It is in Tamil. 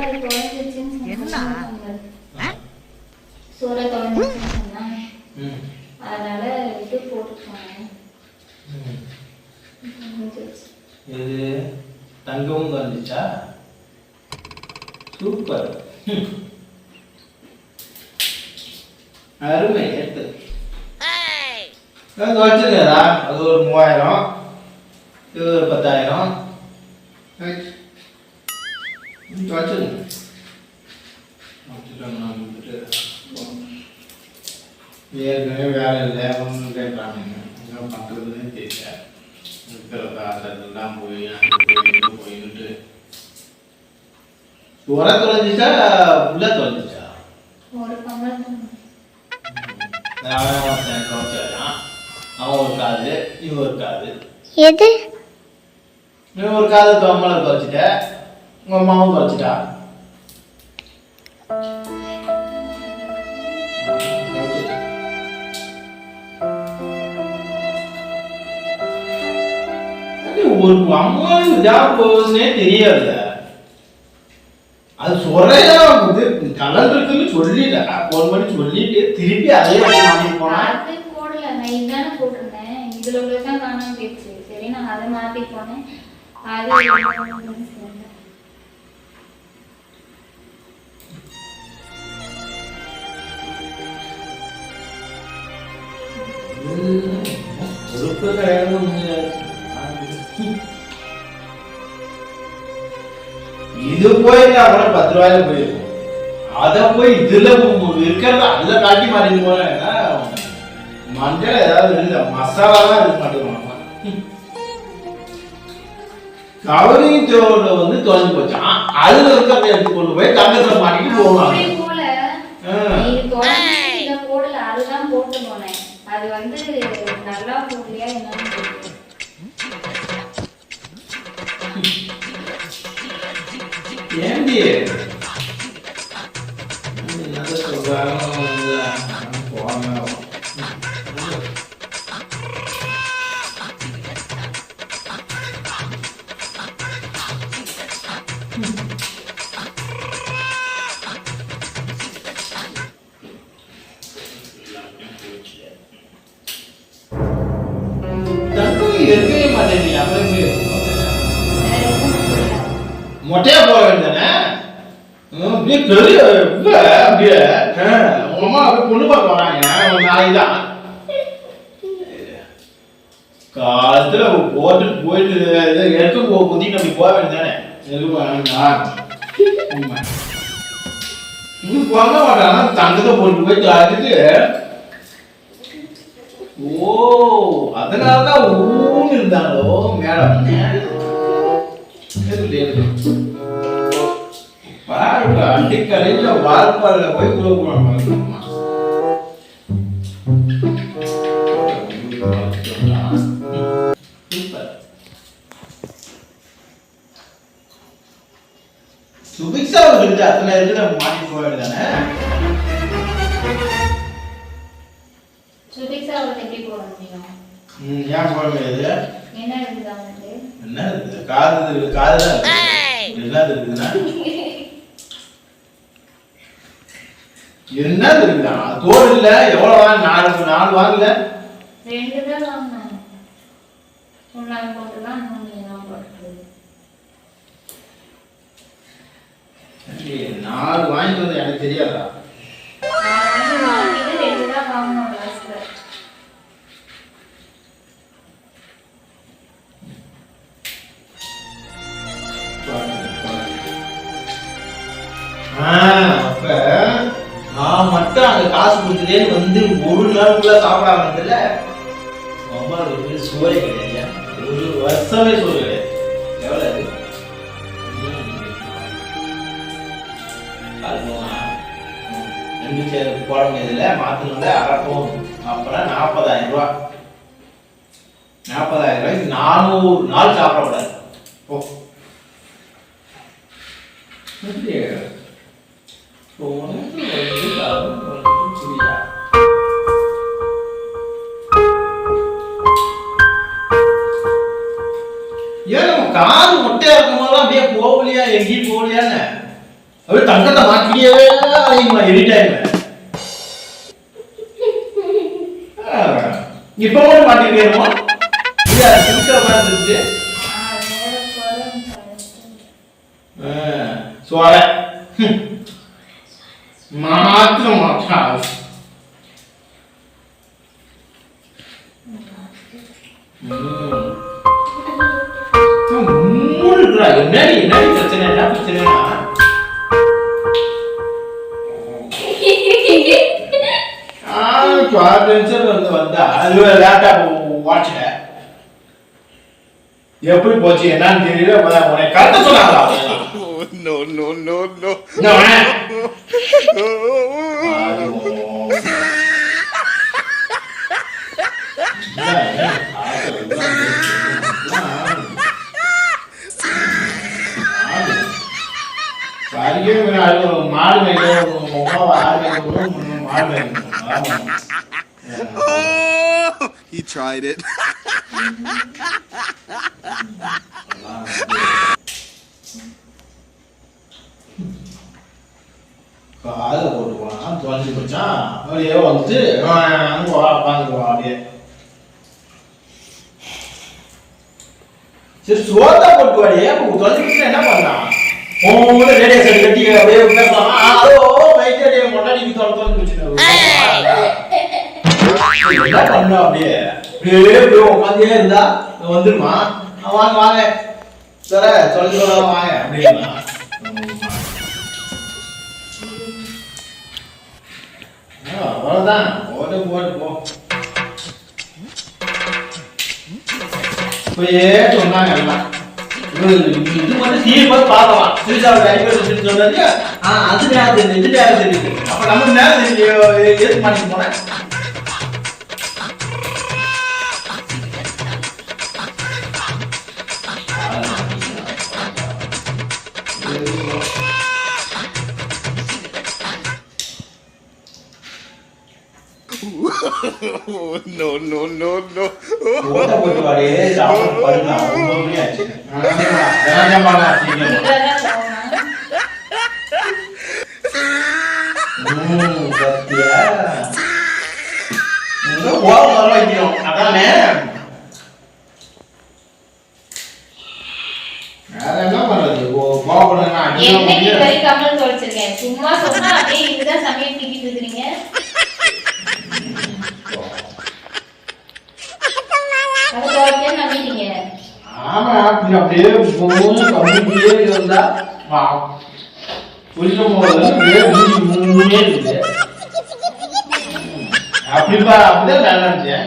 என்ன? சோறை தொலைஞ்சிருச்சுன்னு அதனால. இது வந்துச்சா சூப்பர். ம். அருமை எடுத்து அது வச்சுருக்கா அது ஒரு மூவாயிரம். இது ஒரு பத்தாயிரம். ரைட். இது வச்சுருங்க வச்சுட்டோம்னா வந்துட்டு ஏற்கனவே வேலை இல்லை ஒன்றும் என்ன பண்ணுறதுன்னு தெரியல இருக்கிற காசெல்லாம் போய் அங்கே போய் இங்கே போயின்ட்டு உர தொலைஞ்சிச்சா உள்ள தொலைஞ்சிச்சா ஒரு. அவன் ஒரு காது இவன் ஒரு காது எது இவன் ஒரு காது தொம்மலை தொலைச்சிட்ட உங்க அம்மாவும் தொலைச்சிட்டா? ஒரு ஜாப் போகுதுன்னே அது சொல்றேன். இது கலர் இருக்குன்னு சொல்லிட்டேன் ஃபோன் பண்ணி சொல்லிட்டு திருப்பி அதே போடல. நான் இதுதானே போட்டிருந்தேன். இதுல உள்ளதான் காணாம போயிடுச்சு சரி நான் அதை மாத்தி போனேன். அது இது போயிருந்தா கூட பத்து ரூபாயில போயிருக்கும் அத போய் இதுல இருக்கிறத அதுல காட்டி மாறிட்டு போனா மஞ்சள் ஏதாவது இல்ல மசாலா தான் இருக்க மாட்டேங்கிறாங்க கவரிங் தோட வந்து தொலைஞ்சு போச்சான் அதுல இருக்கிறத எடுத்து கொண்டு போய் தங்கத்துல மாட்டிட்டு போவாங்க Andy. ఎంత సుఖంగా ఉందా పోన్నావు Mm-hmm. மொட்டையா போக வேண்டியதானே? அப்படியே பெரிய அப்படியே. உங்க அம்மா அப்படியே பொண்ணு பார்க்க வராங்க. நாளைக்கு தான். காலத்துல போட்டு போயிட்டு எடுக்க போ குதி நம்ம போக வேண்டியதானே? எதுக்கு இது போக மாட்டாங்க தங்கத்தை போட்டு போய் காத்துட்டு. ஓ அதனாலதான் ஊன்னு இருந்தாங்களோ மேடம். எதுக்கு பாருங்க அடிக்கடையில வால்பாறையில போய் குலோகுமார் சுபிக்ஷா இருக்கு அத்தனை இருக்கு நம்ம மாட்டி போக வேண்டியதானே? சுபிக்ஷா அவளுக்கு எப்படி போட முடியும்? ம், ஏன் போக முடியாது? என்ன இருக்குது அவனுக்கு என்ன இருக்குது? காது இருக்கு காது தான் இருக்கு என்ன இருக்குதுன்னா? என்ன இருக்குதா தோல் இல்ல எவ்வளவு வாங்க? நாலு நாலு வாங்கல. ரெண்டு தான் நாலு வாங்கிட்டு வந்து எனக்கு தெரியாதா? அப்ப நான் மட்டும் அங்க காசு கொடுத்துட்டேன்னு வந்து ஒரு நாள் ஃபுல்லா சாப்பிடாம இருந்தல அம்மாவுக்கு சுவை கிடையாது ஒரு வருஷமே சுவை கிடையாது. எவ்வளவு அது? ரெண்டு சேர் போட முடியாதுல மாத்தணும்ல அறப்போம் அப்புறம் நாற்பதாயிரம் ரூபாய் நாற்பதாயிரம் ரூபாய்க்கு நானூறு நாள் சாப்பிடக்கூடாது ஓ எப்படி உனக்கு வந்து காரணம் உனக்கு ஏன் நம்ம காது மொட்டையா இருக்கும் போதெல்லாம் அப்படியே போகலையா? எங்கேயும் போகலையான்னு? அப்படியே தங்கத்தை மாட்டியே அதிகமா எடிட் ஆயிருவேன் இப்ப மட்டும் மாட்டிருக்கேனுமோ இல்ல சிரிக்கிற மாதிரி இருந்துச்சு. சோழ மாற்ற மாட்டாது மூணு என்னடி என்னடி பிரச்சனை என்ன பிரச்சனைனா டென்ஷன் வந்து வந்தா அது லேப்டாப் வாட்ச்ல எப்படி போச்சு என்னன்னு தெரியல உன- உனக்கு கருத்து சொன்னாங்களா no, no, no, no, no. No, no. no. ಅಡಿಗೆ ಮೇಲೆ ಅದು ಮಾಡಬೇಕು ಮುಖ ಆಗಬೇಕು ಮಾಡಬೇಕು Oh, he tried it. வந்துட்டு தொலைஞ்சு போச்சான் அப்படியே வந்துட்டு அங்கே வா உட்காந்துக்கு வா அப்படியே. சரி சோதா போட்டு வாடி. அப்போ தொலைஞ்சு என்ன பண்ணான் உன் ரேடியோ செட் கட்டி அப்படியே பேசலாம் அதோ மைக் ரேடியோ மொட்டாடி தொலை தொலைஞ்சு போச்சு என்ன பண்ண அப்படியே? அப்படியே அப்படியே உட்காந்தே இருந்தா வந்துருமா வாங்க வாங்க. சார தொலைஞ்சு வாங்க அப்படின்னா அவ்வளவுதான் போட்டு போட்டு போ போயே சொன்னாங்க எல்லாம் இது இது மட்டும் டிவி பார்த்து பார்க்கலாம் ஸ்ரீசாவோட ஐபிஎஸ் சொன்னது அது நேரம் தெரியுது இது நேரம் தெரியுது அப்ப நம்ம நேரம் தெரியும் எதுக்கு மாட்டிட்டு போனேன் முடியாது. வரை கமல் தொலைச்சிருக்கேன் சும்மா சொன்னா அப்படியே இதுதான் சமையல் திக்கிட்டு இருக்கிறீங்க அப்படி அப்படியே இருந்தா, அப்படியே மூஞ்சி மூஞ்சியே இருக்குது. ம். அப்படிப்பா அப்படிதான் நினைச்சேன்